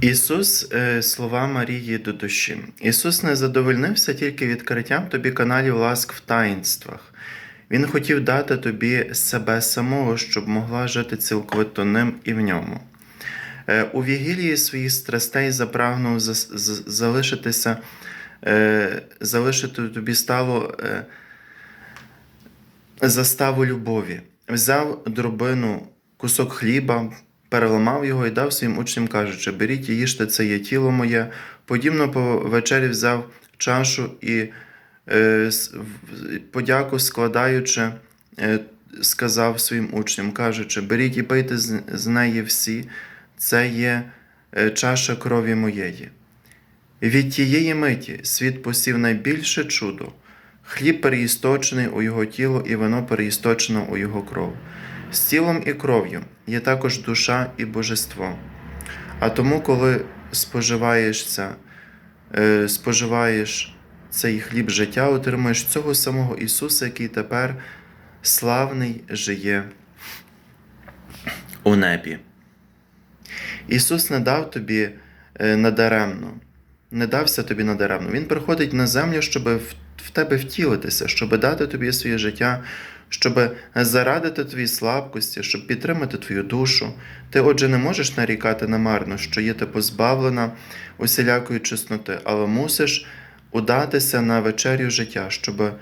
Ісус е, слова Марії до душі. Ісус не задовольнився тільки відкриттям тобі каналів ласк в таїнствах. Він хотів дати тобі себе самого, щоб могла жити цілковито ним і в ньому. Е, У вігілії своїх страстей запрагнув залишитися, е, залишити тобі стало заставу любові. Взяв дробину, кусок хліба, переламав його і дав своїм учням, кажучи: беріть і їжте, це є тіло моє. Подібно по вечері взяв чашу і е, подяку складаючи, е, сказав своїм учням, кажучи: беріть і пийте з, з неї всі, це є е, чаша крові моєї. Від тієї миті світ посів найбільше чудо. Хліб переісточений у його тіло, і вино переісточено у його кров. З тілом і кров'ю є також душа і божество. А тому, коли споживаєш, це, споживаєш цей хліб життя, отримуєш цього самого Ісуса, який тепер славний жиє у небі. Ісус не дав тобі е, надаремно, не дався тобі надаремно. Він приходить на землю, щоб в тебе втілитися, щоб дати тобі своє життя, щоб зарадити твої слабкості, щоб підтримати твою душу. Ти, отже, не можеш нарікати намарно, що є ти позбавлена усілякої чесноти, але мусиш удатися на вечерю життя, щоб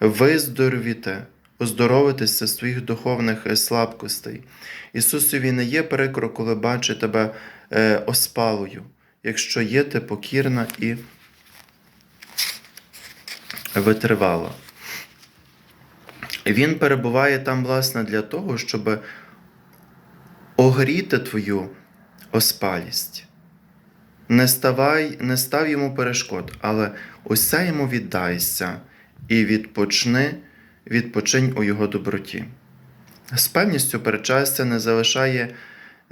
виздоровіти, оздоровитися з твоїх духовних е, слабкостей. Ісусові не є прикро, коли бачить тебе е, оспалою, якщо є ти покірна і витривала. Він перебуває там, власне, для того, щоб огріти твою оспалість. Не ставай, не став йому перешкод, але усе йому віддайся і відпочни, відпочинь у його доброті. З певністю передчастя не залишає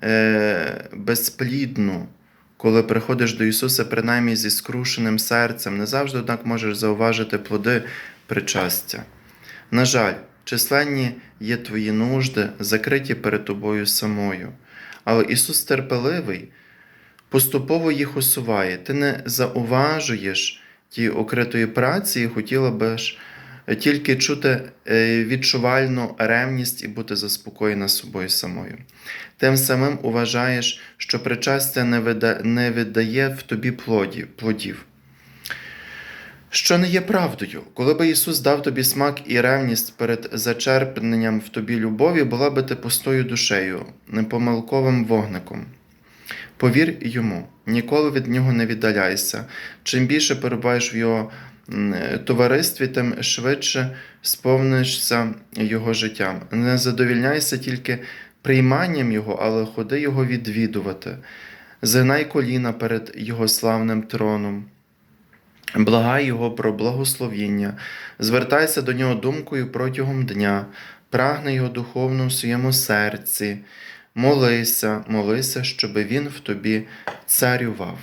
е, безплідну, коли приходиш до Ісуса, принаймні зі скрушеним серцем, не завжди, однак, можеш зауважити плоди причастя. На жаль, численні є твої нужди, закриті перед тобою самою. Але Ісус терпеливий, поступово їх усуває. Ти не зауважуєш ті окритої праці і хотіла би ж тільки чути е, відчувальну ревність і бути заспокоєна собою самою. Тим самим уважаєш, що причастя не, видає в тобі плодів. Що не є правдою, коли би Ісус дав тобі смак і ревність перед зачерпненням в тобі любові, була би ти пустою душею, непомилковим вогником. Повір йому, ніколи від нього не віддаляйся. Чим більше перебуваєш в його товаристві, тим швидше сповнишся його життям. Не задовільняйся тільки прийманням його, але ходи його відвідувати. Згинай коліна перед його славним троном. Благай Його про благословіння, звертайся до Нього думкою протягом дня, прагни Його духовно в своєму серці, молися, молися, щоби Він в тобі царював.